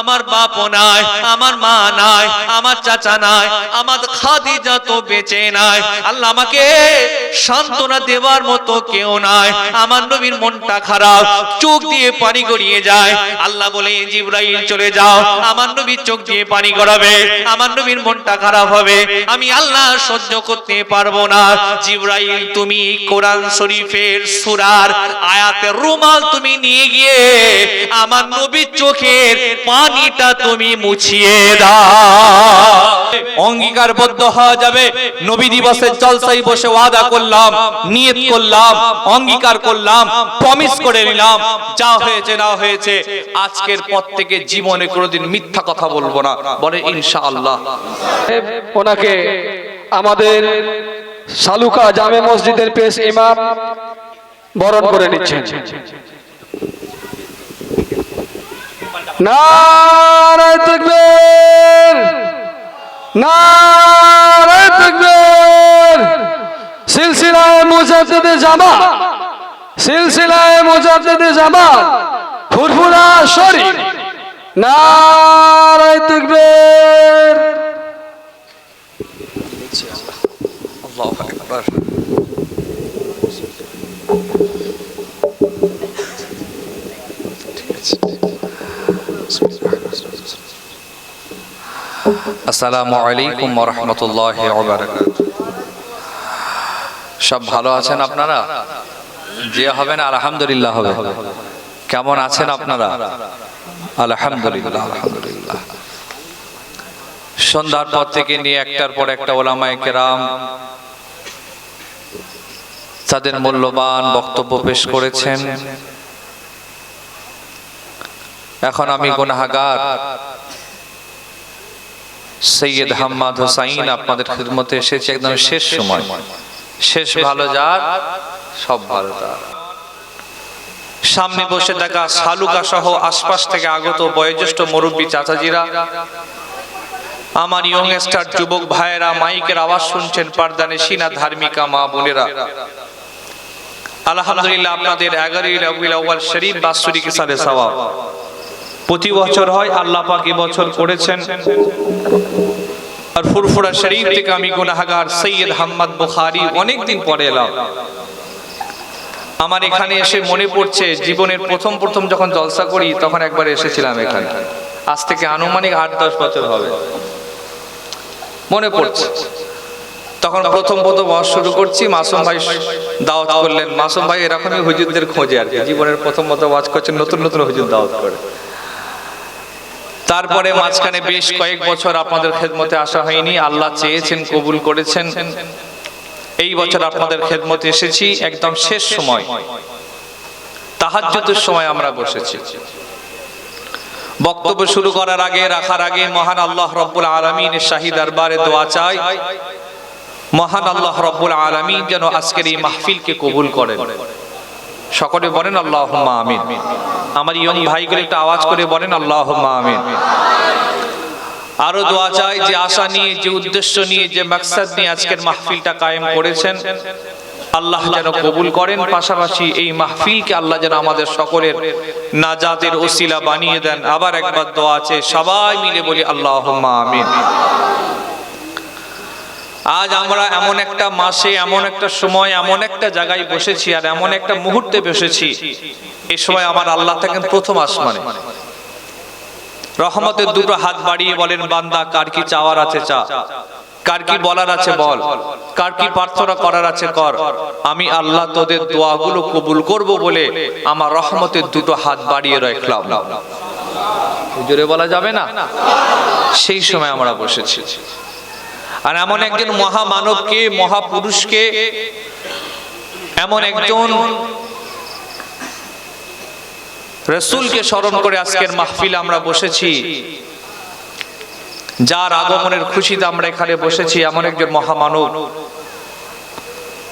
আমার বাপ নাই, আমার মা নাই, আমার চাচা নাই, আমার খাদিজা তো বেঁচে নাই। আল্লাহ আমাকে সান্ত্বনা দেওয়ার মতো কেউ নাই। আমার নবীর মনটা খারাপ, চোখ দিয়ে পানি গড়িয়ে যায়। আল্লাহ বলে, জিব্রাইল, চলে যাও। আমার নবীর চোখ দিয়ে পানি গড়াবে, আমার নবীর মনটা খারাপ হবে। আমি আল্লাহ সহ্য করতে পারব না। জিব্রাইল, তুমি কোরআন শরীফের সুরার আয়াতের রুমাল তুমি নিয়ে গিয়ে আমার নবীর চোখের পানিটা তুমি মুছিয়ে দাও। অঙ্গীকারবদ্ধ হওয়া যাবে। নবী দিবসের জলসাই বসে ওয়াদা করলাম, নিয়ত করলাম, অঙ্গীকার করলাম প্রমিস করে নিলাম, যা হয়েছে না হয়েছে, আজকের পর থেকে জীবনে কোনোদিন মিথ্যা কথা বলব না। বলে ওনাকে আমাদের সালুকা জামে মসজিদের পেশ ইমাম বরণ করে নিচ্ছেন। নারায় তাকবীর। নারায় তাকবীর। সিলসিলায় মুজাদ্দিদে জামা সিলসিলায় মুজাদ্দিদে জামা ফুরফুরা শরীফ। নারায় তাকবীর। আল্লাহু আসসালামু আলাইকুম সব ভালো আছেন আপনারা? যে হবে না, আলহামদুলিল্লাহ হবে। কেমন আছেন আপনারা? আলহামদুলিল্লাহ আলহামদুলিল্লাহ। সন্ধ্যার পর থেকে নিয়ে একটার পর একটা ওলামায়ে কেরাম তাদের মূল্যবান বক্তব্য পেশ করেছেন। এখন আমি গুনাহাগার। সৈয়দ হাম্মাদ হোসাইন আপনাদের খিদমতে এসেছে একদম শেষ সময়। শেষ ভালো যার সব ভালো তার। সামনে বসে থাকা শালুকা সহ আশপাশ থেকে আগত বয়োজ্যেষ্ঠ মুরব্বী চাচাজিরা আমার ইয়ং স্টার যুবক ভাইয়েরা মাইকের আওয়াজ শুনছেন পারদানে সিনা ধার্মিকা মা বোনেরা। আলহামদুলিল্লাহ আপনাদের এগারোই রবিউল আউয়াল শরীফ বাৎসরিক সালে সওয়াব। প্রতি বছর হয়, আল্লাহ পাক বছর করেছেন। আর ফুরফুরা শরীফ থেকে আমি গুনাহগার সৈয়দ হাম্মদ বুখারী অনেক দিন পরে এলাম। আমার এখানে এসে মনে পড়ছে, জীবনের প্রথম প্রথম যখন জলসা করি, তখন একবার এসেছিলাম এখানে। আজ থেকে আনুমানিক আট দশ বছর হবে। মনে পড়ছে। তখন প্রথম প্রথম ওয়াজ শুরু করছি, মাসুম ভাই দাওয়াত করলেন। মাসুম ভাই এরকমই হুজুরদের খোঁজে আর কি। জীবনের প্রথম মতো ওয়াজ করছেন নতুন নতুন হুজুর দাওয়াত করে। তারপরে মাঝখানে বেশ কয়েক বছর আপনাদের খেদমতে আসা হয়নি। আল্লাহ চেয়েছেন কবুল করেছেন। এই বছর আপনাদের খেদমতে এসেছি। একদম শেষ সময়। তাহাজ্জুদের সময় আমরা বসেছি। বক্তব্য শুরু করার আগে রাখার আগে মহান আল্লাহ রব্বুল আলমিনের শাহী দরবারে দোয়া চাই। মহান আল্লাহ রব্বুল আলমিন যেন আজকের এই মাহফিলকে কবুল করেন। সকলে বলেন আল্লাহ আমিন। আমার ইয়ং ভাইগুলো একটু আওয়াজ করে বলেন আল্লাহ আমিন। আরও দোয়া চাই যে আশা নিয়ে, যে উদ্দেশ্য নিয়ে, যে মাকসাদ নিয়ে আজকের মাহফিলটা কায়েম করেছেন, আল্লাহ যেন কবুল করেন। পাশাপাশি এই মাহফিলকে আল্লাহ যেন আমাদের সকলের নাজাতের ওসিলা বানিয়ে দেন। আবার একবার দোয়া আছে সবাই মিলে বলি আল্লাহ আমিন। আজ আমরা এমন একটা মাসে, এমন একটা সময়, এমন একটা জায়গায় বসেছি আর এমন একটা মুহূর্তে বসেছি। এ সময় আমার আল্লাহ থাকেন প্রথম আসমানে। রহমতের দুটো হাত বাড়িয়ে বলেন, বান্দা, কার কি চাওয়ার আছে চা? কার কি বলার আছে বল? কার কি প্রার্থনা করার আছে কর? আমি আল্লাহ তোদের দোয়াগুলো কবুল করব বলে আমার রহমতের দুটো হাত বাড়িয়ে রাখলাম। জোরে বলা যাবে না? সেই সময় আমরা বসেছি। আর এমন একজন মহামানবকে, মহাপুরুষকে, এমন একজন রসুলকে স্মরণ করে আজকের মাহফিল আমরা বসেছি। যার আগমনের খুশিতে আমরা এখানে বসেছি, এমন একজন মহামানব।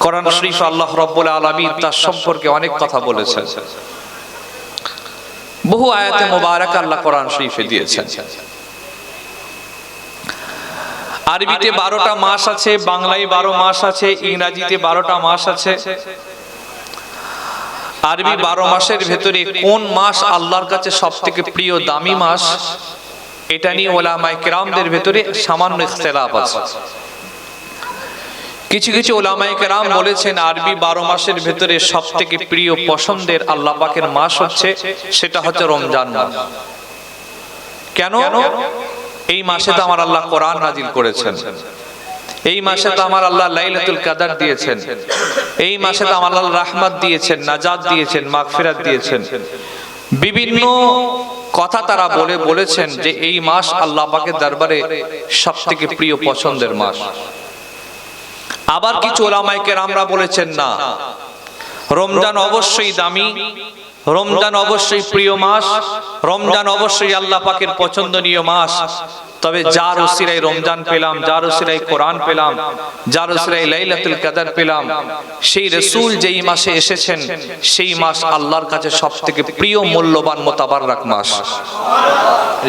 কোরআন শরীফ আল্লাহ রব্বুল আলমী তার সম্পর্কে অনেক কথা বলেছেন। বহু আয়াতে মোবারক আল্লাহ কোরআন শরীফে দিয়েছেন। আরবিতে বারোটা মাস আছে বাংলায় বারো মাস আছে ইংরাজিতে বারোটা মাস আছে। আরবি বারো মাসের ভেতরে কোন মাস আল্লাহর কাছে সব থেকে প্রিয় দামি মাস? এটা নিয়ে ওলামাই কেরামদের ভেতরে সামান্য ইখতলাফ আছে। কিছু কিছু ওলামাই কেরাম বলেছেন আরবি বারো মাসের ভেতরে সব থেকে প্রিয় পছন্দের আল্লাহ পাকের মাস হচ্ছে সেটা হচ্ছে রমজান মাস। কেন? এই মাসে তো আমার আল্লাহ কোরআন নাজিল করেছেন। এই মাসে তো আমার আল্লাহ লাইলাতুল কাদার দিয়েছেন। এই মাসে তো আমার আল্লাহ রাহমাত দিয়েছেন, নাজাত দিয়েছেন, মাগফিরাত দিয়েছেন। বিভিন্ন কথা তারা বলে বলেছেন যে এই মাস আল্লাহ পাকের দরবারে সব থেকে প্রিয় পছন্দের মাস। আবার কিছু ওলামাইকের আমরা বলেছেন না রমজান অবশ্যই দামি। রমজান অবশ্যই প্রিয় মাস। রমজান অবশ্যই আল্লাহ পাকের পছন্দনীয় মাস। তবে যার ওসিরাই রমজান পেলাম যার ওসিরাই কোরআন পেলাম যার ওসিরাই লাইলাতুল কাদার পেলাম সেই রসুল যেই মাসে এসেছেন সেই মাস আল্লাহর কাছে সব থেকে প্রিয় মূল্যবান মোতাবারক মাস।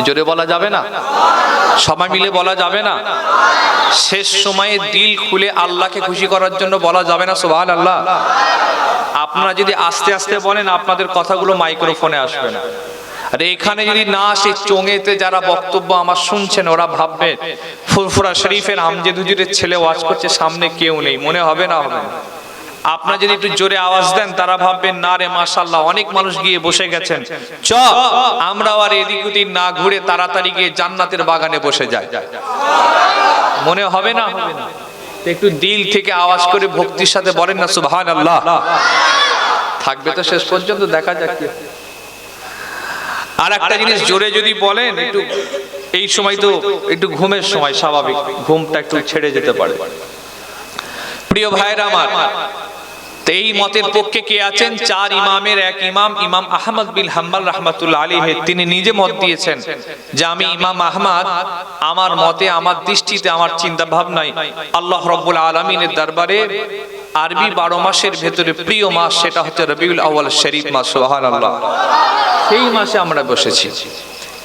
জোরে বলা যাবে না? সবাই মিলে বলা যাবে না? শেষ সময়ে দিল খুলে আল্লাহকে খুশি করার জন্য বলা যাবে না সুবহান আল্লাহ আপনারা যদি আস্তে আস্তে বলেন আপনাদের কথাগুলো মাইক্রোফোনে আসবে না। আর এখানে যদি না আসে চোঙেতে যারা বক্তব্য আমার শুনছেন, ওরা ভাববে, ফুরফুরা শরীফের আমজেদ হুজুরের ছেলে ওয়াজ করছে, সামনে কেউ নেই, মনে হবে না? হবে আপনারা যদি একটু জোরে আওয়াজ দেন, তারা ভাববেন না রে মাশাল্লাহ অনেক মানুষ গিয়ে বসে গেছেন। চ, আমরাও আর এদিক ওদিক না ঘুরে তাড়াতাড়ি গিয়ে জান্নাতের বাগানে বসে যাই। মনে হবে না? একটু দিল থেকে আওয়াজ করে ভক্তির সাথে বলেন না সুবহান আল্লাহ থাকবে তো শেষ পর্যন্ত, দেখা যাক। আর একটা জিনিস জোরে যদি বলেন একটু এই সময় তো একটু ঘুমের সময় স্বাভাবিক। ঘুমটা একটু ছেড়ে যেতে পারে। প্রিয় ভাইরা আমার এই মতের পক্ষে কে আছেন? চার ইমামের এক ইমাম ইমাম আহমদ বিন হাম্বাল রহমাতুল্লাহ আলী তিনি নিজে মত দিয়েছেন যে আমি ইমাম আহমদ আমার মতে আমার দৃষ্টিতে আমার চিন্তা ভাবনায় আল্লাহ রব্বুল আলমিনের দরবারে আরবি বারো মাসের ভেতরে প্রিয় মাস সেটা হচ্ছে রবিউল আউয়াল শরীফ মাস সোহান আল্লাহ সেই মাসে আমরা বসেছি।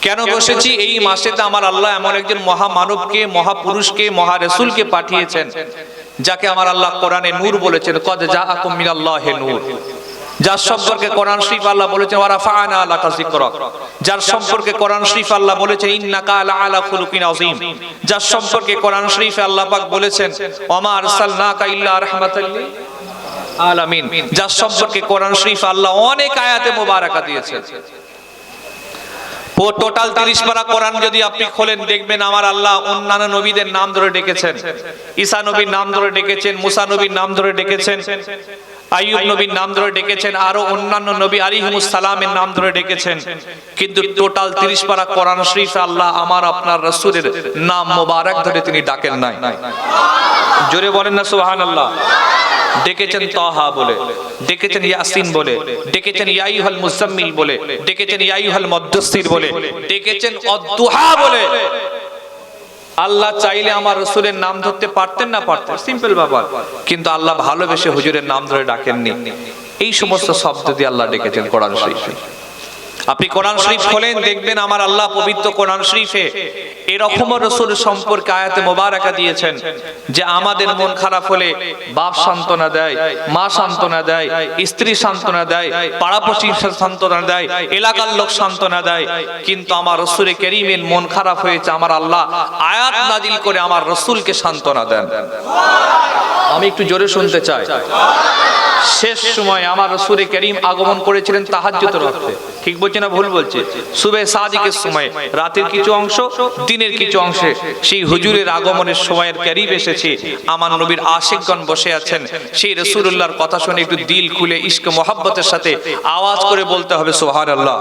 কেন বসেছি? এই মাসে তো আমার আল্লাহ এমন একজন মহা মানবকে মহাপুরুষকে মহারসুলকে পাঠিয়েছেন যাকে আমার আল্লাহ কোরআনে নূর বলেছেন কদ যা আকুমিন আল্লাহ নূর। যার সম্পর্কে কোরআন শরীফ আল্লাহ বলেছেন ওয়ারাফাআনা লাকা যিকরাক যার সম্পর্কে কোরআন শরীফ আল্লাহ বলেছেন ইন্নাকা আলা আলা খুলুকিন আযীম। যার সম্পর্কে কোরআন শরীফ আল্লাহ পাক বলেছেন ওমা আরসালনাকা ইল্লা রাহমাতাল লিল আলামিন। যার সম্পর্কে কোরআন শরীফ আল্লাহ অনেক আয়াতে মোবারকা দিয়েছেন। ও টোটাল তিরিশ পারা কোরআন যদি আপনি খোলেন, দেখবেন আমার আল্লাহ অন্যান্য নবীদের নাম ধরে ডেকেছেন। ঈসা নবীর নাম ধরে ডেকেছেন, মুসা নবীর নাম ধরে ডেকেছেন। আইয়ুব নবীর নাম ধরে ডেকেছেন আরও অন্যান্য নবী আলিহিমুস সালামের নাম ধরে ডেকেছেন। কিন্তু টোটাল তিরিশ পারা কোরআন শরীফ আল্লাহ আমার আপনার রসুলের নাম মোবারক ধরে তিনি ডাকেন নাই। জোরে বলেন না সুবহানাল্লাহ। ডেকেছেন তহা বলে ডেকেছেন ইয়াসিন বলে ডেকেছেন ইয়াইহাল মুজাম্মিল বলে ডেকেছেন ইয়াইহাল মুদ্দাসসির বলে ডেকেছেন অদ্দুহা বলে। আল্লাহ চাইলে আমার রসুলের নাম ধরতে পারতেন না পারতেন সিম্পল ব্যাপার। কিন্তু আল্লাহ ভালোবেসে হুজুরের নাম ধরে ডাকেননি। এই সমস্ত শব্দ দিয়ে আল্লাহ ডেকেছেন কোরআন শরীফে। আপনি কোরআন শরীফ খোলেন, দেখবেন আমার আল্লাহ পবিত্র কোরআন শরীফে এরকম রসুল সম্পর্কে আয়াতে মোবারকা দিয়েছেন যে আমাদের মন খারাপ হলে বাপ সান্ত্বনা দেয়, মা সান্ত্বনা দেয়, স্ত্রী সান্ত্বনা দেয় পাড়াপড়শি সান্ত্বনা দেয়, এলাকার লোক সান্ত্বনা দেয়, কিন্তু আমার রসুলের কেরিমের মন খারাপ হয়েছে, আমার আল্লাহ আয়াত নাজিল করে আমার রসুলকে সান্ত্বনা দেন। আমি একটু জোরে শুনতে চাই। শেষ সময় আমার রসুরে করিম আগমন করেছিলেন তাহাজ্জুদের অর্থে। ঠিক বলছে না, ভুল বলছে? সুবে সাদিকের সময়, রাতের কিছু অংশ, দিনের কিছু অংশে সেই হুজুরের আগমনের সময়ের করিব এসেছে। আমার নবীর আশিকগণ বসে আছেন। সেই রসুল্লাহর কথা শুনে একটু দিল খুলে ইস্ক মোহাব্বতের সাথে আওয়াজ করে বলতে হবে, সুবহানাল্লাহ।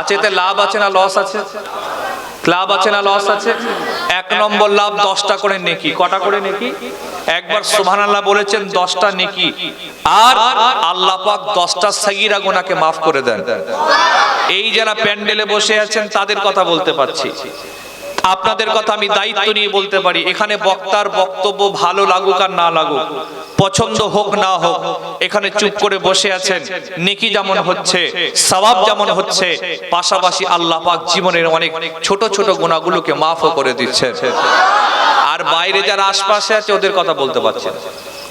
আছে এতে লাভ আছে না লস আছে? লাভ আছে না লস আছে? এক নম্বর লাভ দশটা করে নেকি। কটা করে নেকি? একবার সুবহানাল্লাহ বলেছেন দশটা নেকি। আর আল্লাহ পাক দশটা সাগিরা গোনাকে মাফ করে দেন। এই যারা প্যান্ডেলে বসে আছেন তাদের কথা বলতে পারছি। আপনাদের কথা আমি দায়িত্ব নিয়ে বলতে পারি। এখানে বক্তার বক্তব্য ভালো লাগুক আর না লাগুক। পছন্দ হোক না হোক, এখানে চুপ করে বসে আছেন। নেকি যেমন হচ্ছে স্বভাব যেমন হচ্ছে, পাশাপাশি আল্লাহ পাক জীবনের অনেক ছোট ছোট গুণাগুলোকে মাফও করে দিচ্ছেন। আর বাইরে যারা আশপাশে আছে, ওদের কথা বলতে পারছেন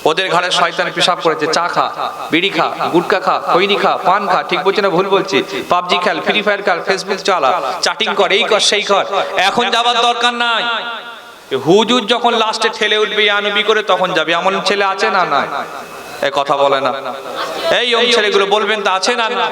ওদের ঘরে শয়তান পেশাব করেছে। চা খা, বিড়ি খা, গুটকা খা, খৈনি খা, পান খা, ঠিক বলছি না ভুল বলছি। পাবজি খেল, ফ্রি ফায়ার খেল, ফেসবুক চালা চাটিং কর, এই কর, সেই কর। এখন যাবার দরকার নাই। হুজুর যখন লাস্টে ঠেলে উঠবে আনবি করে তখন যাবে। এমন ছেলে আছে না না কথা বলে না। এই ওই ছেলেগুলো বলবেন, তা আছে না না?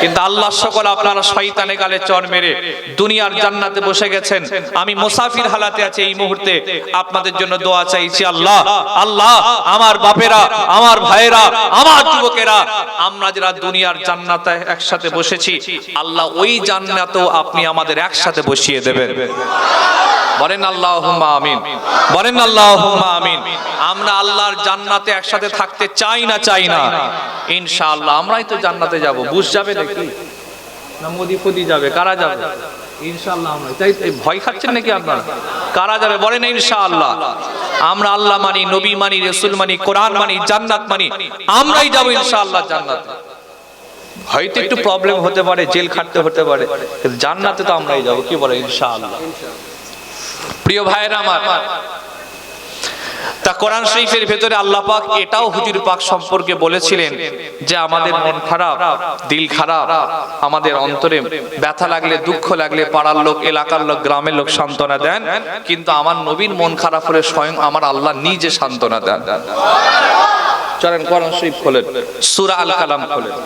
কিন্তু আল্লাহ সকল আপনারা শয়তানে গালে চর মেরে দুনিয়ার জান্নাতে বসে গেছেন। আমি মুসাফির হালাতে আছি এই মুহূর্তে। আপনাদের জন্য দোয়া চাইছি, আল্লাহ আল্লাহ, আমার বাপেরা, আমার ভাইয়েরা, আমার যুবকেরা, আমরা যারা দুনিয়ার জান্নাতে একসাথে বসেছি, আল্লাহ ওই জান্নাতেও আপনি আমাদের একসাথে বসিয়ে দেবেন। বলেন আল্লাহ আমিন। বলেন আল্লাহ আমিন। আমরা আল্লাহর জান্নাতে একসাথে থাকতে চাই না চাই না। ইনশাআল্লাহ, আমরাই তো জান্নাতে যাব। বুঝ যাবে নাকি? যাবে, কারা যাবে? ভয় খাচ্ছেন নাকি কারা যাবে? বলেন আমরা আল্লাহ মানি, নবী মানি মানি, কোরআন মানি, জান্নাত মানি, আমরাই যাব জান্নাতে। একটু প্রবলেম হতে পারে, জেল খাটতে হতে পারে জান্নাতে তো আমরাই যাব, কি বলে ইনশাআল্লাহ? প্রিয় ভাইয়েরা আমার তা কোরআন শরীফের ভেতরে আল্লাহ পাক এটাও হুজুর পাক সম্পর্কে বলেছিলেন যে আমাদের মন খারাপ দিল খারাপ আমাদের অন্তরে ব্যথা লাগলে দুঃখ লাগলে পাড়ার লোক এলাকার লোক গ্রামের লোক সান্ত্বনা দেন কিন্তু আমার নবীন মন খারাপ হলে স্বয়ং আমার আল্লাহ নিজে সান্ত্বনা দেন। চলেন কোরআন শরীফ খোলেন। সূরা আল কালাম খোলেন।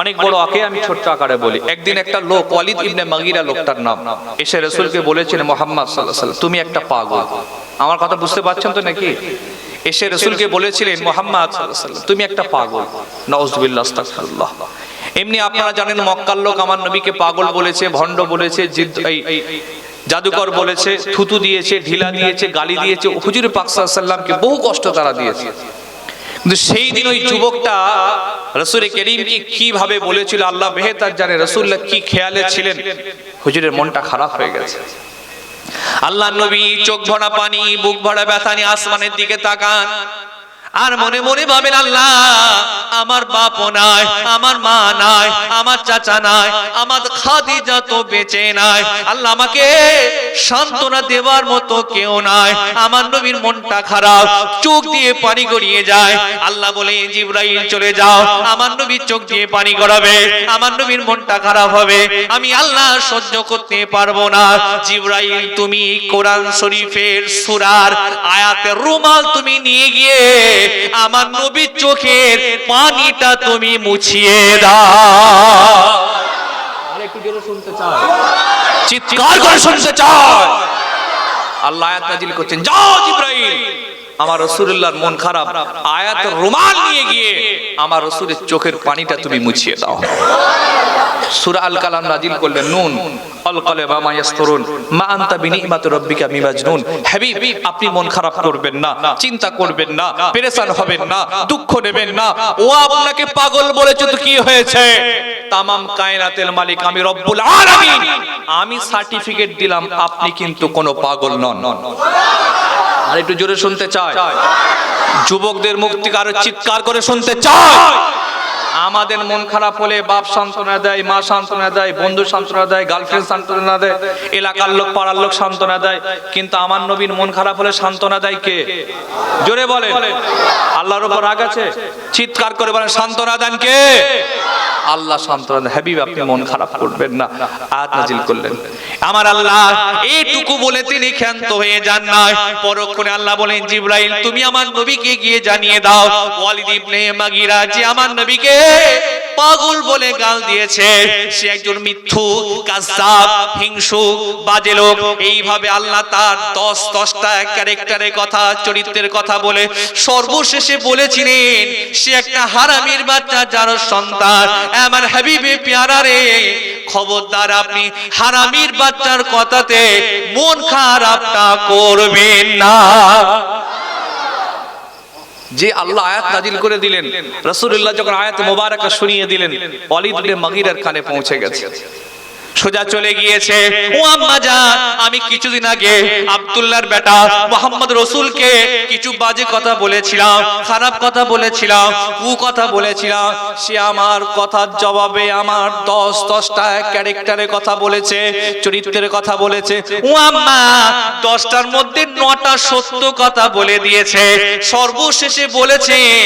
অনেক বড় আকে আমি ছোট্ট আকারে বলি। একদিন একটা লোক, ওয়ালিদ ইবনে মাগিরা লোকটার নাম, এসে রাসূলকে বলেছেন মোহাম্মদ ওয়াসাল্লাম, তুমি একটা পাগল। আমার কথা বুঝতে পারছেন তো নাকি? এসে রাসূলকে বলেছিলেন, মোহাম্মদ তুমি একটা পাগল। আস্তাগফিরুল্লাহ। এমনি আপনারা জানেন, মক্কার লোক আমার নবীকে পাগল বলেছে, ভণ্ড বলেছে জাদুকর বলেছে, থুতু দিয়েছে, ঢিলা দিয়েছে, গালি দিয়েছে। হুজুর পাক সাল্লাল্লাহু আলাইহি ওয়াসাল্লামকে বহু কষ্ট তারা দিয়েছে। কিন্তু সেই দিন ওই যুবকটা রসুল করিমকে কীভাবে বলেছিল? আল্লাহ মেহতার জানে রসুল্লাহ কি খেয়ালে ছিলেন? হুজুরের মনটা খারাপ হয়ে গেছে। আল্লাহ নবী চোখ ভরা পানি, বুক ভরা ব্যথা নিয়ে আসমানের দিকে তাকান। আর মনে মনে ভাবেন, আল্লাহ, আমার বাপও নাই, আমার মা নাই, আমার চাচা নাই, আমার খাদিজা তো বেঁচে নাই। আল্লাহ আমাকে সান্ত্বনা দেওয়ার মতো কেউ নাই। আমার নবীর মনটা খারাপ, চোখ দিয়ে পানি গড়িয়ে যায়। আল্লাহ বলে, জিব্রাইল, চলে যাও। আমার নবীর চোখ দিয়ে পানি গড়াবে, আমার নবীর মনটা খারাপ হবে। আমি আল্লাহ সহ্য করতে পারব না। জিব্রাইল, তুমি কোরআন শরীফের সুরার আয়াতের রুমাল তুমি নিয়ে গিয়ে আমার নবীর চোখের পানিটা তুমি মুছিয়ে দাও। আরেকটু জোরে শুনতে চাও চিৎকার করে শুনতে চাও। আল্লাহ আয়াত নাজিল করছেন যাও জিব্রাইল আমার রসুল্লাহর মন খারাপ আয়াত রুমাল নিয়ে গিয়ে আমার রসুলের চোখের পানিটা তুমি মুছিয়ে দাও। সূরা আল কালাম নাজিল করলেন নুন আল কালাম মা ইয়াসতুরুন, মা আনতা বিনিমাত রাব্বিকা মিমাজনুন হাবিব, আপনি মন খারাপ করবেন না, চিন্তা করবেন না, পেরেশান হবেন না, দুঃখ নেবেন না। ও আপনাকে পাগল বলেছে তো কি হয়েছে? তামাম কায়নাতের মালিক আমি রব্বুল আলামিন। আমি সার্টিফিকেট দিলাম, আপনি কিন্তু কোনো পাগল নন। আর একটু জোরে শুনতে চায়। যুবকদের মুক্তি কারও চিৎকার করে শুনতে চাই আমাদের মন খারাপ হলে বাপ সান্ত্বনা দেয়, মা সান্ত্বনা দেয়, বন্ধু সান্ত্বনা দেয় গার্লফ্রেন্ড সান্ত্বনা দেয়, এলাকার লোক, পাড়ার লোক সান্ত্বনা দেয়, কিন্তু আমার নবীর মন খারাপ হলে সান্ত্বনা দেয় কে? জোরে বলে আল্লাহর উপর রাগ আছে? চিৎকার করে বলেন, সান্ত্বনা দেন কে? আল্লাহ সান্ত্বনা দেন। হাবিব, আপনি মন খারাপ করবেন না। আয়াত নাজিল করলেন। আমার আল্লাহ এইটুকু বলে তিনি ক্ষান্ত হয়ে যান না পরক্ষণে আল্লাহ বলেন, জিব্রাইল, তুমি আমার নবীকে গিয়ে জানিয়ে দাও, ওয়ালিদ ইবনে মাগিরা যে আমার নবীকে পাগল বলে গাল দিয়েছে। সে একজন মিথ্যু, কাজ্জাব হিংসুক বাজে লোক। এইভাবে আল্লাহ তার দশ, দশটা ক্যারেক্টারের কথা, চরিত্রের কথা বলে সর্বশেষে বলেছিলেন, সে একটা হারামির বাচ্চা, যার সন্তান। আমার হাবিবে, পেয়ারা রে, খবরদার আপনি হারামির বাচ্চার কথাতে মন খারাপটা করবেন না। যে আল্লাহ আয়াত নাজিল করে দিলেন, রাসূলুল্লাহ যখন আয়াত মোবারকা শুনিয়ে দিলেন ইবনে মাগিরার কানে পৌঁছে গেছে। সোজা চলে গিয়েছে। ও আম্মা জান, আমি কিছুদিন আগে আব্দুল্লাহর বেটা মোহাম্মদ রসুলকে কিছু বাজে কথা বলেছিলাম, খারাপ কথা বলেছিলাম, কু কথা বলেছিলাম। সে আমার কথার জবাবে আমার দশ, দশটা ক্যারেক্টারের কথা বলেছে, চরিত্রের কথা বলেছে। ও আম্মা, দশটার মধ্যে নটা সত্য কথা বলে দিয়েছে। সর্বশেষে বলেছেন,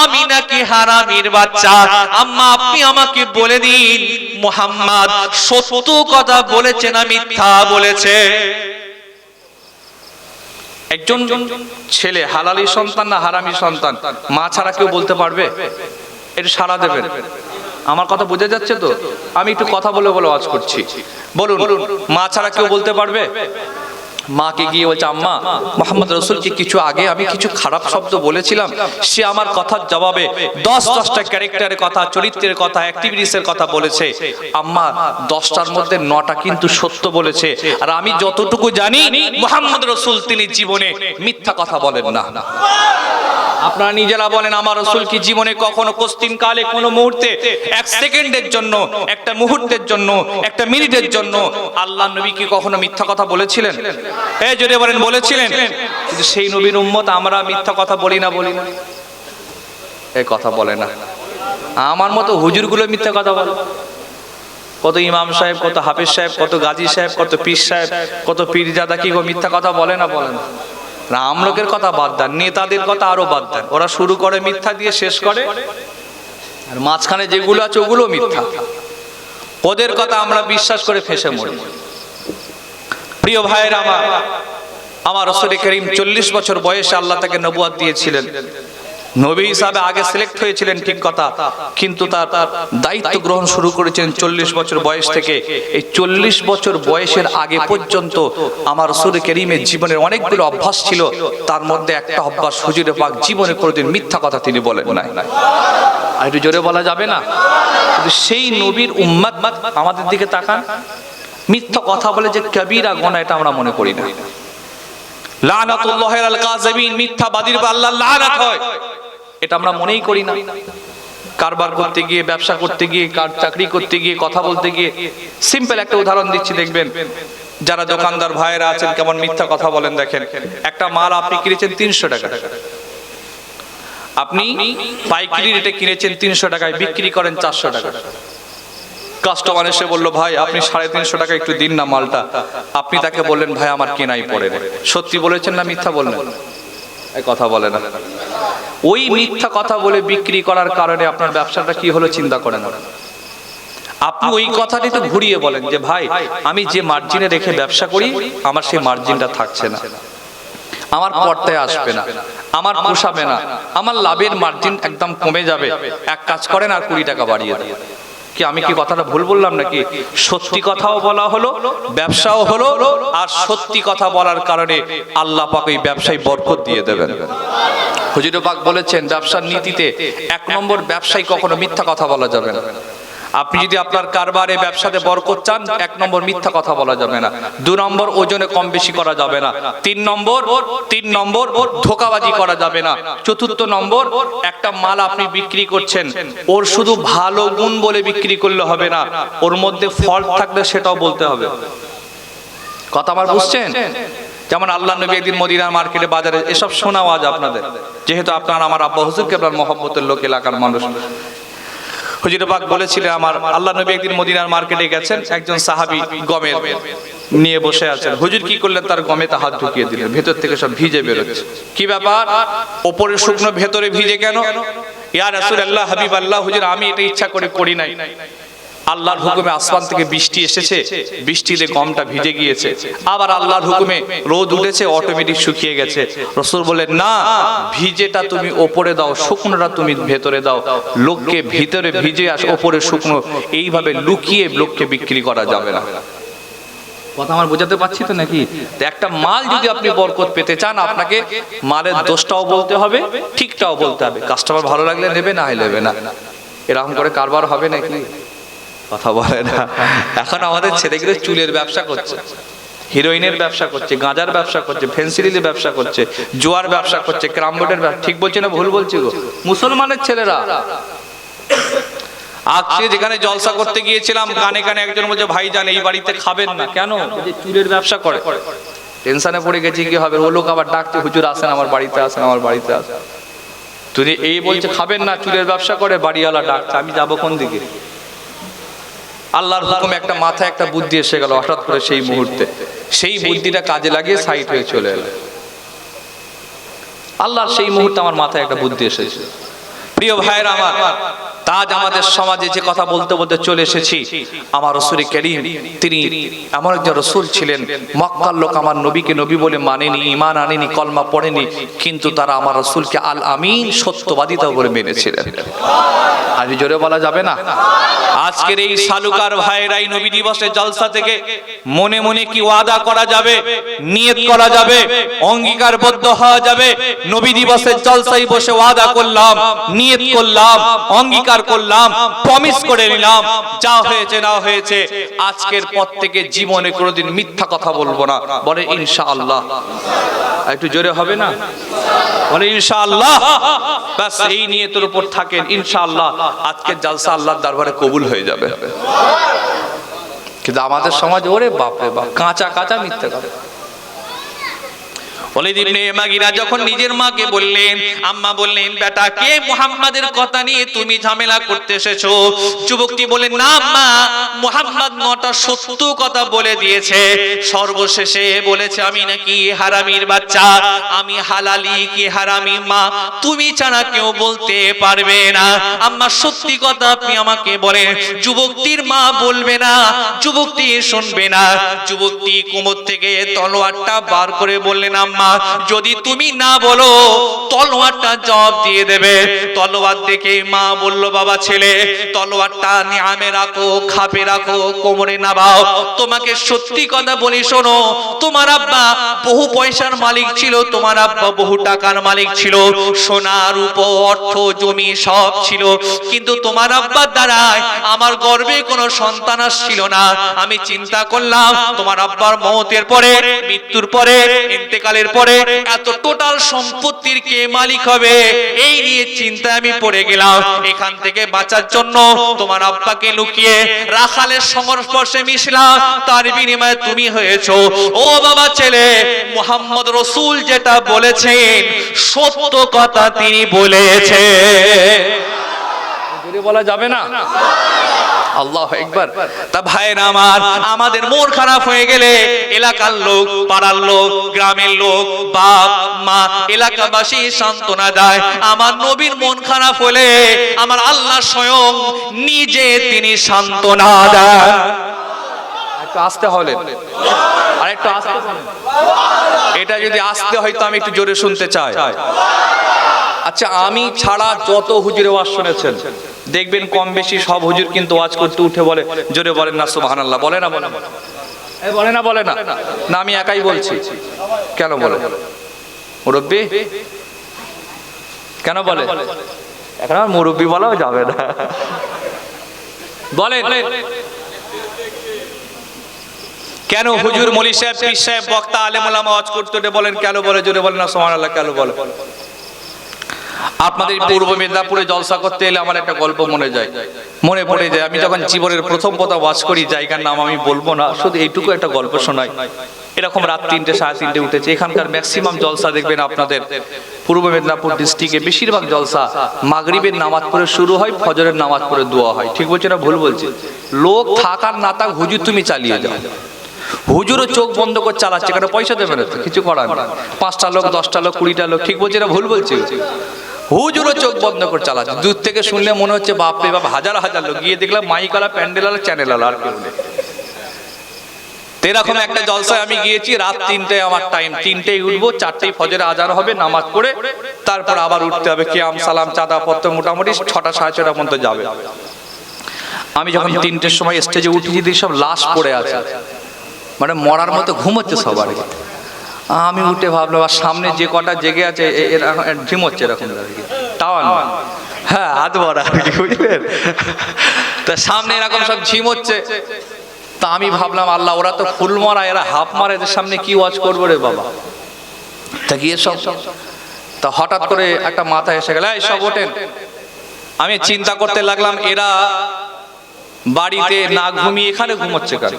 আমি নাকি হারামির বাচ্চা। আম্মা, আপনি আমাকে বলে দিন, মোহাম্মদ, সত্য কথা বলেছে না মিথ্যা বলেছে। একজন ছেলে, হালালি সন্তান না হারামি সন্তান? মা ছাড়া কেউ বলতে পারবে? এটা সারা দেবেন। আমার কথা বোঝা যাচ্ছে তো? আমি একটু কথা বলে বলে আওয়াজ করছি। বলুন, মা ছাড়া কেউ বলতে পারবে? মাকে গিয়ে বলছে, আম্মা, মোহাম্মদ রসুলকে কিছু আগে আমি কিছু খারাপ শব্দ বলেছিলাম। সে আমার কথার জবাবে দশ দশটা ক্যারেক্টারের কথা, চরিত্রের কথা অ্যাক্টিভিটিসের কথা বলেছে। আম্মা, দশটার মধ্যে নটা কিন্তু সত্য বলেছে। আর আমি যতটুকু জানি, মোহাম্মদ রসুল তিনি জীবনে মিথ্যা কথা বলেন না। আপনারা নিজেরা বলেন, আমার রসুল কি জীবনে কখনো কস্তিন কালে কোনো মুহূর্তে এক সেকেন্ডের জন্য, একটা মুহূর্তের জন্য, একটা মিনিটের জন্য আল্লাহ নবী কি কখনো মিথ্যা কথা বলেছিলেন? এই যদি বলেন, বলেছিলেন। কিন্তু সেই নবীর উম্মত আমরা মিথ্যা কথা বলি না বলি না। এই কথা বলে না। আমার মতো হুজুরগুলো মিথ্যা কথা বলে। কত ইমাম সাহেব, কত হাফিজ সাহেব, কত গাজী সাহেব, কত পীর সাহেব, কত পীরজাদা কি গো মিথ্যা কথা বলে না বলে না। রাম লোকের কথা বাদ দেন, নেতাদের কথা আরও বাদ দেন। ওরা শুরু করে মিথ্যা দিয়ে শেষ করে। আর মাঝখানে যেগুলো আছে ওগুলো মিথ্যা। ওদের কথা আমরা বিশ্বাস করে ফেসে মরি। প্রিয় ভাইয়ের আমার আমার রসুল করিম চল্লিশ বছর বয়সে আল্লাহ তাকে নবুয়াদ দিয়েছিলেন। নবী হিসাবে আগে সিলেক্ট হয়েছিলেন ঠিক কথা, কিন্তু তার দায়িত্ব গ্রহণ শুরু করেছেন চল্লিশ বছর বয়স থেকে। এই চল্লিশ বছর বয়সের আগে পর্যন্ত আমার রসুল করিমের জীবনের অনেকগুলো অভ্যাস ছিল। তার মধ্যে একটা অভ্যাস হুজুরে পাক জীবনে কোনোদিন মিথ্যা কথা তিনি বলেন নাই। আর একটু জোরে বলা যাবে না? কিন্তু সেই নবীর উম্মাদ আমাদের দিকে তাকান, মিথ্যা কথা বলে যে কবিরা গোনা, এটা আমরা মনে করি না। লানাতুল্লাহিল আল কাযিবিন মিথ্যাবাদীর উপর আল্লাহর লানাত হয়। এটা আমরা মনেই করি না। কারবার করতে গিয়ে, ব্যবসা করতে গিয়ে, কার চাকরি করতে গিয়ে, কথা বলতে গিয়ে সিম্পল একটা উদাহরণ দিচ্ছি, দেখবেন। যারা দোকানদার ভাইয়েরা আছেন, কেমন মিথ্যা কথা বলেন, দেখেন। একটা মাল আপনি কিনেছেন তিনশো টাকা। আপনি পাইকারি রেটে কিনেছেন তিনশো টাকায়, বিক্রি করেন চারশো টাকা। কাস্টমার এসে বলল, ভাই, আপনি সাড়ে তিনশো টাকা একটু দিন না মালটা। আপনি তাকে বললেন, ভাই, আমার কেনাই পড়ে সত্যি বলেছেন না মিথ্যা বললেন? কথা বলে না। ওই মিথ্যা কথা বলে বিক্রি করার কারণে আপনার ব্যবসাটা কি হলো চিন্তা করেন না। আপনি ওই কথাটি তো ঘুরিয়ে বলেন যে, ভাই, আমি যে মার্জিনে রেখে ব্যবসা করি, আমার সেই মার্জিনটা থাকছে না। আমার পর্দায় আসবে না, আমার পোষাবে না, আমার লাভের মার্জিন একদম কমে যাবে। এক কাজ করেন আর কুড়ি টাকা বাড়িয়ে দেন। কি আমি কি কথাটা ভুল বললাম নাকি? সত্যি কথাও বলা হলো, ব্যবসাও হলো, আর সত্যি কথা বলার কারণে আল্লাহ পাক এই ব্যবসায় বরকত দিয়ে দেবেন। হুজুর পাক বলেছেন, ব্যবসার নীতিতে এক নম্বর ব্যবসায় কখনো মিথ্যা কথা বলা যাবে না। আপনি যদি আপনার কারবারে, ব্যবসাতে বরকত চান, এক নম্বর মিথ্যা কথা বলা যাবে না। দু নম্বর ওজনে কম বেশি করা যাবে না। তিন নম্বর তিন নম্বর ধোকাবাজি করা যাবে না। চতুর্থ নম্বর, একটা মাল আপনি বিক্রি করছেন, ওর শুধু ভালো গুণ বলে বিক্রি করলে হবে না। ওর মধ্যে ফল্ট থাকলে সেটাও বলতে হবে। কথা আমার বুঝছেন? যেমন আল্লাহ নবী একদিন মদিনার মার্কেটে, বাজারে, এসব শোনা আওয়াজ আপনাদের। যেহেতু আপনার, আমার আব্বা হুজুরকে আপনার মহব্বতের লোক, এলাকার মানুষ। হুজুর পাক বলেছিলেন, আমার আল্লাহ নবী একদিন মদিনার মার্কেটে গেছেন, একজন সাহাবি গমের নিয়ে বসে আছেন। হুজুর কি করলেন? তার গমে তা হাত ঢুকিয়ে দিলেন, ভেতর থেকে সব ভিজে বেরোচ্ছে। কি ব্যাপার? ওপরে শুকনো ভেতরে ভিজে কেন? ইয়া রাসূলুল্লাহ হাবিব আল্লাহ হুজুর, আমি এটা ইচ্ছা করে করি নাই। আল্লাহর হুকুমে আসমান থেকে বৃষ্টি এসেছে, বৃষ্টিতে গমটা ভিজে গিয়েছে। আবার আল্লাহর হুকুমে রোদ উঠেছে অটোমেটিক শুকিয়ে গেছে। রসুল বলেন না, ভিজেটা তুমি ওপরে দাও, শুকনোটা তুমি ভেতরে দাও। লোককে ভিতরে ভিজে আস, ওপরে শুকনো। এইভাবে লুকিয়ে লোককে বিক্রি করা যাবে না। কথা আমার বোঝাতে পারছি তো নাকি? একটা মাল যদি আপনি বরকত পেতে চান, আপনাকে মালের দোষটাও বলতে হবে, ঠিকটাও বলতে হবে। কাস্টমার ভালো লাগলে নেবে, না হয় নেবে না। এরকম করে কারবার হবে নাকি? কথা বলে না। এখন আমাদের ছেলেগুলো চুলের ব্যবসা করছে। হিরোইনের ব্যবসা করছে গাঁজার ব্যবসা করছে ফেন্সিডিলের ব্যবসা করছে জোয়ার ব্যবসা করছে ক্রামবোর্ডের ব্যবসা ঠিক বলছি না ভুল বলছি গো? মুসলমানের ছেলেরা। আজকে যেখানে জলসা করতে গিয়েছিলাম কানে কানে একজন বলছে ভাই জান এই বাড়িতে খাবেন না। কেন? বলছে, চুলের ব্যবসা করে। টেনশনে পড়ে গেছি কি হবে? ও লোক আবার ডাকতে হুজুর আসেন আমার বাড়িতে আসেন আমার বাড়িতে আসেন। তুমি এই বলছে খাবেন না চুলের ব্যবসা করে বাড়িওয়ালা ডাকছে আমি যাব কোন দিকে? আল্লাহর হুকুমে, একটা মাথায় একটা বুদ্ধি এসে গেল হঠাৎ করে সেই মুহূর্তে। সেই বুদ্ধিটা কাজে লাগিয়ে সাইড হয়ে চলে এলো। আল্লাহর সেই মুহূর্তে আমার মাথায় একটা বুদ্ধি এসেছে। প্রিয় ভাইয়ের আমার তাজ আমাদের সমাজে যে কথা বলতে বলতে চলে এসেছি, আমার রসুল করিম, তিনি এমন একজন রসুল ছিলেন, মক্কার লোক আমার নবীকে নবী বলে মানেনি ইমান আনেনি, কলমা পড়েনি, কিন্তু তারা আমার রসুলকে আল আমিন সত্যবাদিতা বলে মেনেছিলেন। আজ জোরে বলা যাবে না? আজকের এই সালুকার ভাইয়েরাই নবী দিবসের জলসা থেকে মনে মনে কি ওয়াদা করা যাবে, নিয়ত করা যাবে, অঙ্গীকারবদ্ধ হওয়া যাবে? নবী দিবসের জলসাই বসে ওয়াদা করলাম, নিয়ত করলাম, অঙ্গীকার করলাম প্রমিস করে নিলাম যা হয়েছে না হয়েছে আজকের পর থেকে জীবনে কোনোদিন মিথ্যা কথা বলব না। বলে ইনশাআল্লাহ। একটু জোরে হবে না? বলে ইনশাআল্লাহ। ব্যাস এই নিয়তের উপর থাকেন ইনশাআল্লাহ। আজকের জালসা আল্লাহর দরবারে কবুল হয়ে যাবে। কিন্তু আমাদের সমাজ ওরে বাপ রে বাপ কাঁচা কাঁচা মিথ্যা কথা। ওলিদ ইবনে মাগিরা যখন নিজের মাকে বললেন, আম্মা বললেন, বেটা, কে মুহাম্মাদের কথা নিয়ে তুমি ঝামেলা করতে এসেছ? যুবকটি বলে না, আম্মা, মুহাম্মদ নটা সত্য কথা বলে দিয়েছে। সর্বশেষে বলেছে, আমি নাকি হারামির বাচ্চা, আমি হালালি কি হারামি, মা, তুমি ছাড়া কেউ বলতে পারবে না। আম্মা, সত্যি কথা আপনি আমাকে বলেন, যুবকটির মা বলবে না, যুবকটি শুনবে না। যুবকটি কোমর থেকে তলোয়ারটা বার করে বললেন, আম্মা যদি তুমি না বলো, তলোয়ারটা জবাব দিয়ে দেবে। তলোয়ার দেখে মা বলল, বাবা ছেলে, তলোয়ারটা নিয়ামে রাখো, খাপে রাখো, কোমরে নাবাও তোমাকে সত্যি কথা বলি, শোনো, তোমার আব্বা বহু পয়সার মালিক ছিল, তোমার আব্বা বহু টাকার মালিক ছিল সোনা রূপ অর্থ, জমি সব ছিল। কিন্তু তোমার আব্বার দ্বারাই আমার গর্বে কোনো সন্তান আসছিল না। আমি চিন্তা করলাম, তোমার আব্বার মহতের পরে, মৃত্যুর পরে, ইন্তেকালের পরে এত টোটাল সম্পত্তির কে মালিক হবে? এই নিয়ে চিন্তায় আমি পড়ে গেলাম। এখান থেকে বাঁচার জন্য তোমার আব্বাকে লুকিয়ে রাখালের সংস্পর্শে মিশলাম। তার বিনিময়ে তুমি হয়েছো। ও বাবা ছেলে, মোহাম্মদ রসুল যেটা বলেছেন, সত্য কথা তিনি বলেছে বলা যাবে না? আল্লাহ একবার তা ভাইয়ের আমার আমাদের মন খারাপ হয়ে গেলে এলাকার লোক পাড়ার লোক গ্রামের লোক বাপ মা এলাকাবাসী সান্ত্বনা দেয়। আমার নবীর মন খারাপ হলে আমার আল্লাহ স্বয়ং নিজে তিনি সান্ত্বনা দেয় একটু আসতে হলে আর একটু আসতে এটা যদি আসতে হয় তো আমি একটু জোরে শুনতে চাই। আচ্ছা আমি ছাড়া যত হুজুরে ওয়াজ শুনেছেন দেখবেন কম বেশি সব হুজুর কিন্তু ওয়াজ করতে উঠে বলে, জোরে বলেন না, সুবহানাল্লাহ, বলে না, বলে বলে না বলে না। না, আমি একাই বলছি। কেন বলে? মুরব্বী? কেন বলে? এখন আর মুরব্বী বলাও যাবে না। বলে কেন হুজুর মলি সাহেব, পীর সাহেব, বক্তা, আলেম ওলামা ওয়াজ করতে বলেন, কেন বলে? জোরে বলেন না, সুবহানাল্লাহ, কেন বলে? আপনাদের পূর্ব মেদিনীপুরে জলসা করতে এলে আমার একটা গল্প মনে যায়। মনে পড়ে যায়, আমি যখন জীবনের প্রথম কথা ওয়াজ করি, জায়গার নাম আমি বলব না, শুধু এইটুকু একটা গল্প শোনাই। এরকম রাত তিনটে, সাড়ে তিনটে উঠেছে, এখানকার ম্যাক্সিমাম জলসা দেখবেন আপনাদের। পূর্ব মেদিনীপুর ডিস্ট্রিক্টে বেশিরভাগ জলসা মাগরিবের নামাজ পড়ে শুরু হয়, ফজরের নামাজ পড়ে দোয়া হয়। ঠিক বলছে না, ভুল বলছি? লোক থাকার না থাক, হুজুর তুমি চালিয়ে যাও। হুজুরও চোখ বন্ধ করে চালাচ্ছে, কেন পয়সা দেবে না কিছু করার। পাঁচটা লোক, দশটা লোক, কুড়িটা লোক, ঠিক বলছে না, ভুল বলছে? হুজুরও চোখ বন্ধ করে চালাচ্ছে। দূর থেকে শুনলে মনে হচ্ছে, বাপরে বাপ, হাজার হাজার লোক। গিয়ে দেখলাম মাইকালা প্যান্ডেল আলা চ্যানেল আলা, আর কেউ। এরকম একটা জলসায় আমি গিয়েছি, রাত তিনটে আমার টাইম তিনটেই উঠবো চারটেই ফজরে আজান হবে, নামাজ পড়ে, তারপর আবার উঠতে হবে। কিয়াম, সালাম, চাঁদা পত্র মোটামুটি ছটা, সাড়ে ছটা পর্যন্ত যাবে। আমি যখন তিনটের সময় স্টেজে উঠেছি, দেখি সব লাশ পড়ে আছে। মানে মরার মতো ঘুমোচ্ছে সবার আমি উঠে ভাবলাম, আর সামনে যে কটা জেগে আছে, এ- এরা এখন ঝিমোচ্ছে এরকম টাওয়ার হ্যাঁ হাত ভরা আর কি বুঝলেন? তা সামনে এরকম সব ঝিম হচ্ছে। তা আমি ভাবলাম, আল্লাহ, ওরা তো ফুল মারা, এরা হাফ মারা, এদের সামনে কি ওয়াচ করব রে বাবা? তা গিয়ে সব, তা হঠাৎ করে একটা মাথা এসে গেল, এই, সব ওঠেন। আমি চিন্তা করতে লাগলাম, এরা বাড়িতে না ঘুমিয়ে এখানে ঘুমোচ্ছে কেন?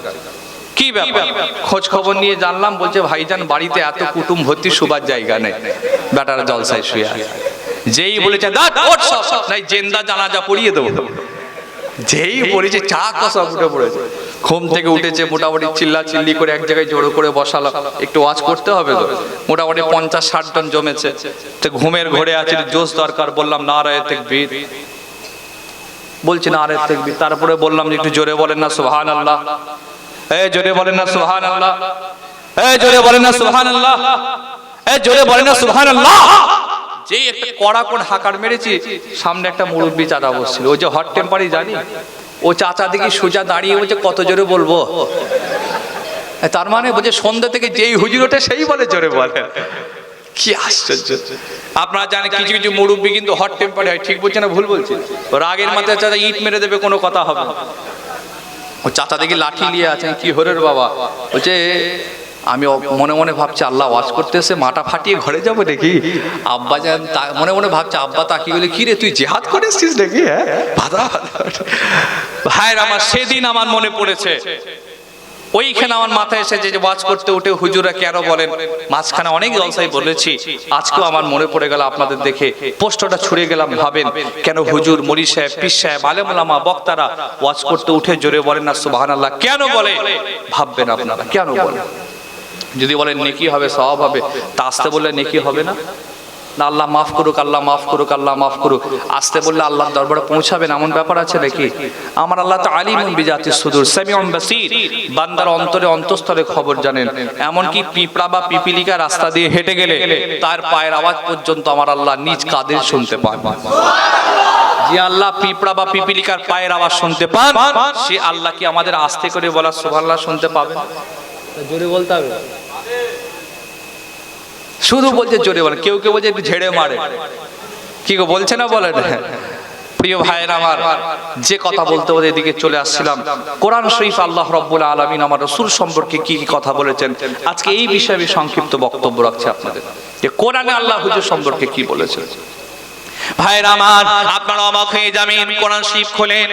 কি ব্যাপার? খোঁজ খবর নিয়ে জানলাম, বলছে ভাইজান বাড়িতে এত কুটুম ভর্তি শুবার জায়গা নেই। বেটারা জলসায় শুয়ে যেই বলেছে নাই জেন্দা জানাজা পড়িয়ে দেবো। যেই পড়েছে চা কষা উঠে পড়েছে। ঘুম থেকে উঠেছে, মোটামুটি চিল্লা চিল্লি করে এক জায়গায় জোড়ো করে বসালাম একটু ওয়াজ করতে হবে তো। মোটামুটি পঞ্চাশ, ষাট জন জমেছে। তো ঘুমের ঘরে আছে জোশ দরকার, বললাম, না রায় তেকবীর। বলছি, না আরে তেকবীর। তারপরে বললাম যে একটু জোরে বলেন না সুবহান আল্লাহ এই জোরে বলেন না সুবহান আল্লাহ এই জোরে বলেন না সুবহান আল্লাহ এই জোরে বলেন না সুবহান আল্লাহ যেই কড়া কোন হাকার মেরেছি, সামনে একটা মুরব্বী চাচা বসছিল। ওই যে হট টেম্পারই জানি? ও চাচা দিকে সোজা দাঁড়িয়ে বলছে, কত জোরে বলব? তার মানে বলছে, সন্ধ্যা থেকে যেই হুজুর ওঠে, সেই বলে জোরে বলে। কি আশ্চর্য। আপনারা জানেন, কিছু কিছু মুরব্বী কিন্তু হট টেম্পারে হয়। ঠিক বলছে না ভুল বলছে? রাগের মাথায় ইট মেরে দেবে, কোনো কথা হবে ও চাচা দেখি লাঠি নিয়ে আছেন কি হরের বাবা? বলছে, আমি মনে মনে ভাবছি, আল্লাহ ওয়াজ করতে এসে মাটা ফাটিয়ে ঘরে যাব দেখি। আব্বা যান মনে মনে ভাবছে, আব্বা তাকিয়ে বলে, কি রে, তুই জেহাদ করেছিস দেখি হ্যাঁ? ভাইয়ের আমার সেদিন আমার মনে পড়েছে। ওইখানে আমার মাথায় এসে যে ওয়াজ করতে উঠে হুজুরা কেন বলেন? মাঝখানে অনেক জলসাই বলেছি। আজকেও আমার মনে পড়ে গেল আপনাদের দেখে পোস্টটা ছুড়ে গেলাম ভাবেন। কেন হুজুর মরি সাহেব পিস সাহেব আলেমুলামা বক্তারা ওয়াজ করতে উঠে জোরে বলেন না সুবাহান আল্লাহ কেন বলে? ভাববেন আপনারা কেন বলে? যদি বলেন নেকি হবে সওয়াব হবে। তা আসতে বললে নেকি হবে না? না, আল্লাহ মাফ করুক, আল্লাহ মাফ করুক, আল্লাহ মাফ করুক। আসতে বললে আল্লাহ দরবারে পৌঁছাবেন এমন ব্যাপার আছে নাকি? আমার আল্লাহ তো আলিমুন বিজাতি সুদূর, সামিউন বাসির। বান্দার অন্তরে অন্তঃস্থলে খবর জানেন। এমনকি পিঁপড়া বা পিপিলিকা রাস্তা দিয়ে হেঁটে গেলে তার পায়ের আওয়াজ পর্যন্ত আমার আল্লাহ নিজ কাদের শুনতে পান। যে আল্লাহ পিঁপড়া বা পিপিলিকার পায়ের আওয়াজ শুনতে পান, সে আল্লাহ কি আমাদের আস্তে করে বলা সুবহানাল্লাহ শুনতে পাবে? জোরে বলতে হবে। শুধু বলছে জোরে বলে, কেউ কেউ বলছে একটু ঝেড়ে মারে। কি গো, বলছে না বলেন প্রিয় ভাইয়ের আমার, যে কথা বলতে বলতে এদিকে চলে আসছিলাম। কোরআন শরীফ আল্লাহ রব্বুল আলমিন আমার রসুল সম্পর্কে কি কি কথা বলেছেন? আজকে এই বিষয়ে আমি সংক্ষিপ্ত বক্তব্য রাখছি আপনাদের। যে কোরআনে আল্লাহ হুজুর সম্পর্কে কি বলেছেন? ভাইয়ের আমার, আপনারা অবাক হয়ে যাবেন, কোরআন শরীফ খোলেন।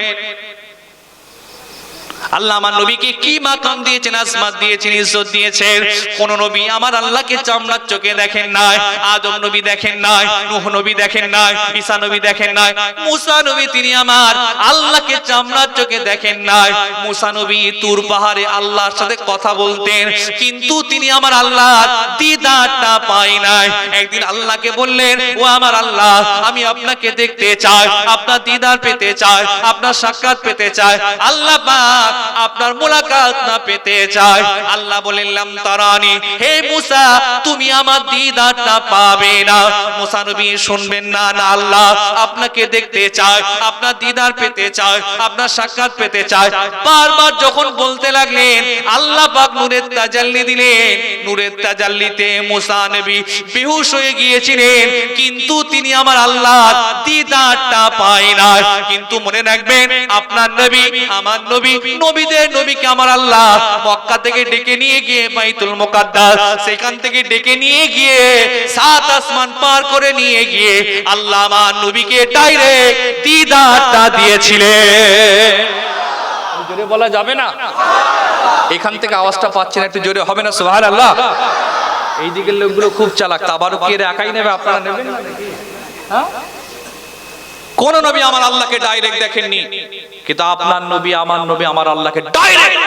আল্লাহ আমার নবীকে কি মাকাম দিয়েছেন আসমাত দিয়েছেন, ইজ্জত দিয়েছেন? কোন নবী আমার আল্লাহকে চামড়ার চোখে দেখেন নাই, আদম নবী দেখেন নাই, নূহ নবী দেখেন নাই, ঈসা নবী দেখেন নাই, মুসা নবী তিনি আমার আল্লাহকে চামড়ার চোখে দেখেন নাই। মুসা নবী তুর পাহাড়ে আল্লাহর সাথে কথা বলতেন, কিন্তু তিনি আমার আল্লাহ দিদারটা পাই নাই। একদিন আল্লাহকে বললেন, ও আমার আল্লাহ, আমি আপনাকে দেখতে চাই, আপনার দিদার পেতে চাই, আপনার সাক্ষাৎ পেতে চাই। আল্লাহ পাক আপনার মোলাকাত না পেতে চাই আল্লাহ বললাম তারানি, হে মুসা, তুমি আমার দিদারটা পাবে না। মুসা নবী শুনবেন না না আল্লাহ আপনাকে দেখতে চাই আপনার দিদার পেতে চাই আপনার সাক্ষাৎ পেতে চাই বারবার যখন বলতে লাগলেন, আল্লাহ পাক নূরের তাজাল্লি দিলেন। নূরের তাজাল্লিতে মুসা নবী বেহুশ হয়ে গিয়েছিলেন, কিন্তু তিনি আমার আল্লাহ দিদারটা পায় না কিন্তু মনে রাখবেন, আপনার নবী, আমার নবী নবীদের নবীকে আমার আল্লাহ মক্কা থেকে ডেকে নিয়ে গিয়ে বাইতুল মুকাদ্দাস, সেখান থেকে ডেকে নিয়ে গিয়ে সাত আসমান পার করে নিয়ে গিয়ে আল্লাহ আমার নবীকে ডাইরেক্ট দিদারটা দিয়েছিলেন জোরে বলা যাবে না এখান থেকে আওয়াজটা পাচ্ছেন একটু জোরে, হবে না সুবহান আল্লাহ এই দিকের লোকগুলো খুব চালাক তাবারও কি এর একাই নেবে, আপনারা নেবেন না নাকি? হ্যাঁ? কোন নবী আমার আল্লাহকে ডাইরেক্ট দেখেননি। কিন্তু আপনার নবী আমার নবী আমার আল্লাহকে ডাইরেক্ট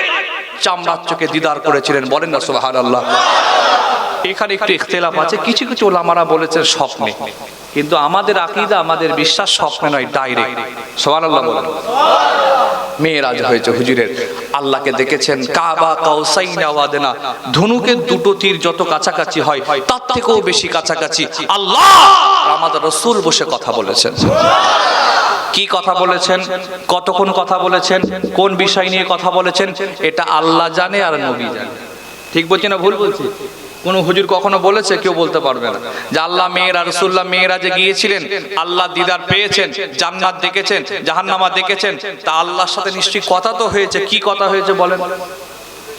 চামড়ার দিদার করেছিলেন। বলেন না সুবহান আল্লাহ এখানে একটু ইখতিলাফ আছে। কিছু কিছু ওলামারা বলেছেন স্বপ্নে। কিন্তু আমাদের আকিদা, আমাদের বিশ্বাস স্বপ্নে নয়, ডাইরেক্ট। সুবহানাল্লাহ বলেন। মেয়েরাজ হয়েছে হুজুরের। আল্লাহকে দেখেছেন, কাবা কাউসাইনা ওয়াদেনা। ধনুকের দুটো তীর যত কাছাকাছি হয়, তার থেকেও বেশি কাছাকাছি। আল্লাহ! আমাদের রসুল বসে কথা বলেছেন। কি কথা বলেছেন, কতক্ষণ কথা বলেছেন, কোন বিষয় নিয়ে কথা বলেছেন, এটা আল্লাহ জানে আর নবী জানে। ঠিক বলছি না ভুল বলছি? কোন হুজুর কখনো বলেছে? কেউ বলতে পারবে না। যে আল্লাহ মেয়েরা রসুল্লাহ মেয়েরা যে গিয়েছিলেন, আল্লাহ দিদার পেয়েছেন, জান্নাত দেখেছেন, জাহান্নামা দেখেছেন, তা আল্লাহর সাথে নিশ্চয়ই কথা তো হয়েছে। কি কথা হয়েছে বলেন?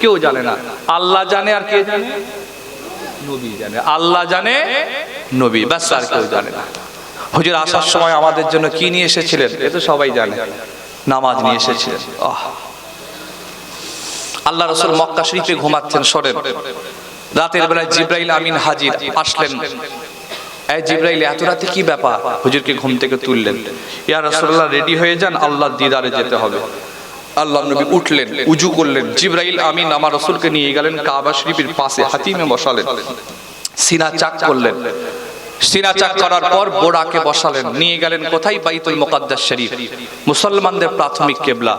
কেউ জানে না। আল্লাহ জানে আর কে জানে? নবী জানে। আল্লাহ জানে, নবী। ব্যাস, আর কেউ জানে না। হুজুর আসার সময় আমাদের জন্য কি নিয়ে এসেছিলেন? এ তো সবাই জানে। নামাজ নিয়ে এসেছিলেন। আহ। আল্লাহ রসুল মক্কা শরীফে ঘুমাচ্ছেন সরেন রাতের বেলায় জিব্রাইল আমিন হাজির আসলেন। এই জিব্রাইল এত রাতে কি ব্যাপার? হুজুরকে ঘুম থেকে তুললেন। ইয়া রাসূলুল্লাহ রেডি হয়ে যান আল্লাহর দিদারে যেতে হবে। আল্লাহ নবী উঠলেন উজু করলেন। জিব্রাইল আমিন আমার রসুলকে নিয়ে গেলেন কাবা শরীফের পাশে হাতিমে বসালেন। সিনা চাক করলেন। সিনা চাক করার পর বোড়াকে বসালেন। নিয়ে গেলেন কোথায়? বাইতুল মোকাদ্দাস শরীফ। মুসলমানদের প্রাথমিক কেবলা।